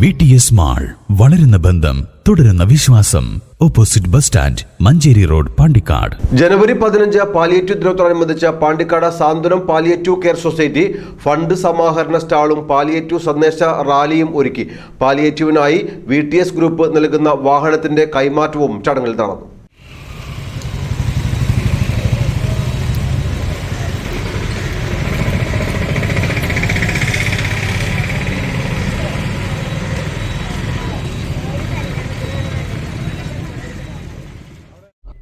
V T S mall വളരുന്ന ബന്ധം തുടരുന്ന വിശ്വാസം. Opposite bus stand Manjeri road Pandikkad. ജനുവരി പതിനഞ്ച് പാലിയേറ്റീവ് ദിനത്തോടനുബന്ധിച്ച് Pandikkad Santhwanam palliative care society fund സമാഹരണ സ്റ്റാളും പാലിയേറ്റീവ് സന്ദേശ റാലിയും ഒരുക്കി. പാലിയേറ്റീവിനായി വി ഗ്രൂപ്പ് നൽകുന്ന വാഹനത്തിന്റെ കൈമാറ്റവും ചടങ്ങിൽ നടന്നു.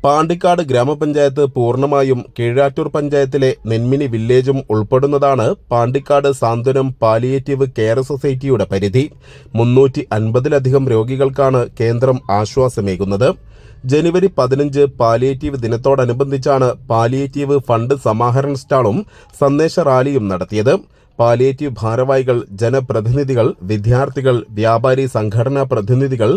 പാണ്ടിക്കാട് ഗ്രാമപഞ്ചായത്ത് പൂർണമായും കീഴാറ്റൂർ പഞ്ചായത്തിലെ നെന്മിനി വില്ലേജും ഉൾപ്പെടുന്നതാണ് പാണ്ടിക്കാട് സാന്ത്വനം പാലിയേറ്റീവ് കെയർ സൊസൈറ്റിയുടെ പരിധി. മുന്നൂറ്റി അൻപതിലധികം രോഗികൾക്കാണ് കേന്ദ്രം ആശ്വാസമേകുന്നത്. ജനുവരി പതിനഞ്ച് പാലിയേറ്റീവ് ദിനത്തോടനുബന്ധിച്ചാണ് പാലിയേറ്റീവ് ഫണ്ട് സമാഹരണ സ്റ്റാളും സന്ദേശ റാലിയും നടത്തിയത്. പാലിയേറ്റീവ് ഭാരവാഹികൾ ജനപ്രതിനിധികൾ വിദ്യാർത്ഥികൾ വ്യാപാരി സംഘടനാ പ്രതിനിധികൾ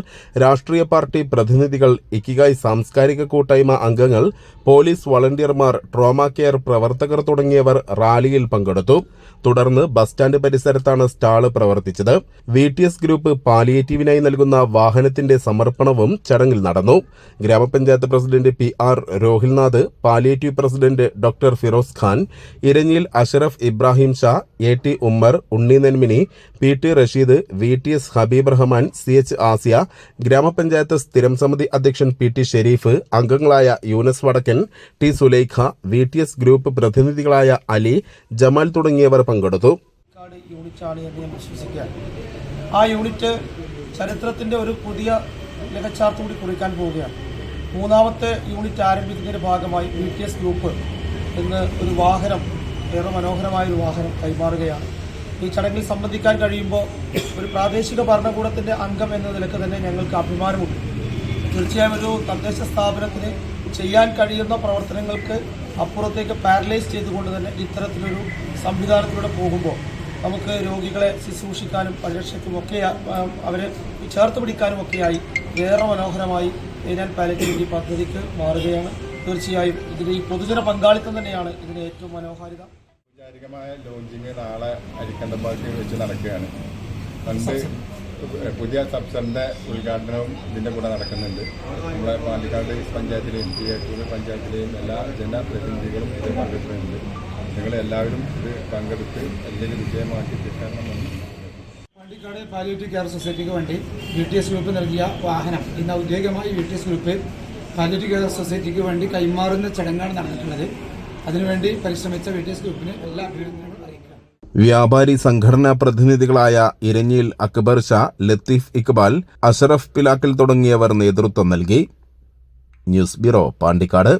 രാഷ്ട്രീയ പാർട്ടി പ്രതിനിധികൾ ഇക്കിഗായ് സാംസ്കാരിക കൂട്ടായ്മ അംഗങ്ങൾ പോലീസ് വളണ്ടിയർമാർ ട്രോമ കെയർ പ്രവർത്തകർ തുടങ്ങിയവർ റാലിയിൽ പങ്കെടുത്തു. തുടർന്ന് ബസ് സ്റ്റാൻഡ് പരിസരത്താണ് സ്റ്റാൾ പ്രവർത്തിച്ചത്. വി ഗ്രൂപ്പ് പാലിയേറ്റീവിനായി നൽകുന്ന വാഹനത്തിന്റെ സമർപ്പണവും ചടങ്ങിൽ നടന്നു. ഗ്രാമപഞ്ചായത്ത് president P R Rohilnath palliative president doctor Firoz Khan Iranjil Ashraf Ibrahim Shah A T Ummer Unni Nenmini P T Rasheed V T S Habeeb Rahman C H Asiya ഗ്രാമപഞ്ചായത്ത് സ്ഥിരം സമിതി അധ്യക്ഷൻ പി ടി ഷെരീഫ് അംഗങ്ങളായ Yunus Vadakkan T Sulaikha V T S group പ്രതിനിധികളായ Ali Jamal തുടങ്ങിയവർ പങ്കെടുത്തു. ആ unit ചരിത്രത്തിന്റെ ഒരു പുതിയ ലഹച്ചാർത്ത് കുറിക്കാൻ പോവുകയാണ്. മൂന്നാമത്തെ യൂണിറ്റ് ആരംഭിക്കുന്നതിന്റെ ഭാഗമായി യു ടി എസ് ഗ്രൂപ്പ് എന്ന് ഒരു വാഹനം ഏറെ മനോഹരമായ ഒരു വാഹനം കൈമാറുകയാണ്. ഈ ചടങ്ങിൽ സംബന്ധിക്കാൻ കഴിയുമ്പോൾ ഒരു പ്രാദേശിക ഭരണകൂടത്തിന്റെ അംഗം എന്ന നിലയ്ക്ക് തന്നെ ഞങ്ങൾക്ക് അഭിമാനമുണ്ട്. തീർച്ചയായും ഒരു തദ്ദേശ സ്ഥാപനത്തിന് ചെയ്യാൻ കഴിയുന്ന പ്രവർത്തനങ്ങൾക്ക് അപ്പുറത്തേക്ക് പാരലൈസ് ചെയ്തുകൊണ്ട് തന്നെ ഇത്തരത്തിലൊരു സംവിധാനത്തിലൂടെ പോകുമ്പോൾ നമുക്ക് രോഗികളെ ശുശ്രൂഷിക്കാനും പരിരക്ഷയ്ക്കും ഒക്കെ അവരെ ചേർത്ത് പിടിക്കാനും ഒക്കെയായി ഏറെ മനോഹരമായി ഏനാൽ പാലറ്റീവ് പദ്ധതിക്ക് മാറുകയാണ്. തീർച്ചയായും ഇതിന് ഈ പൊതുജന പങ്കാളിത്തം തന്നെയാണ് ഇതിന് ഏറ്റവും മനോഹാരിത ഔപചാരികമായ ലോഞ്ചിങ് നാളെ അരിക്കണ്ടമ്പാക്കി വെച്ച് നടക്കുകയാണ്. പണ്ട് പുതിയ സബ്സറിന്റെ ഉദ്ഘാടനവും ഇതിന്റെ കൂടെ നടക്കുന്നുണ്ട്. നമ്മുടെ പാലക്കാട് പഞ്ചായത്തിലെയും തിയേറ്റൂർ പഞ്ചായത്തിലെയും എല്ലാ ജനപ്രതിനിധികളും ഇതിൽ പങ്കെടുക്കുന്നുണ്ട്. നിങ്ങൾ എല്ലാവരും ഇത് പങ്കെടുത്ത് എന്തെങ്കിലും വിജയമാക്കി കിട്ടണമെന്ന് പാണ്ടിക്കാട് പാലിയേറ്റീവ് കെയർ സൊസൈറ്റിക്ക് വേണ്ടി വി ടി എസ് ഗ്രൂപ്പ് നൽകിയ വാഹനം ഇന്ന് ഔദ്യോഗികമായി V T S group palliative care സൊസൈറ്റിക്ക് വേണ്ടി കൈമാറുന്ന ചടങ്ങാണ് നടന്നിട്ടുള്ളത്. അതിനുവേണ്ടി പരിശ്രമിച്ച വി ടി എസ് ഗ്രൂപ്പിന് എല്ലാ അഭിനന്ദനങ്ങളും വ്യാപാരി സംഘടനാ പ്രതിനിധികളായ ഇരഞ്ഞിൽ അക്ബർ ഷാ ലത്തീഫ് ഇക്ബാൽ അഷറഫ് പിലാക്കൽ തുടങ്ങിയവർ നേതൃത്വം നൽകി. News bureau Pandikkad.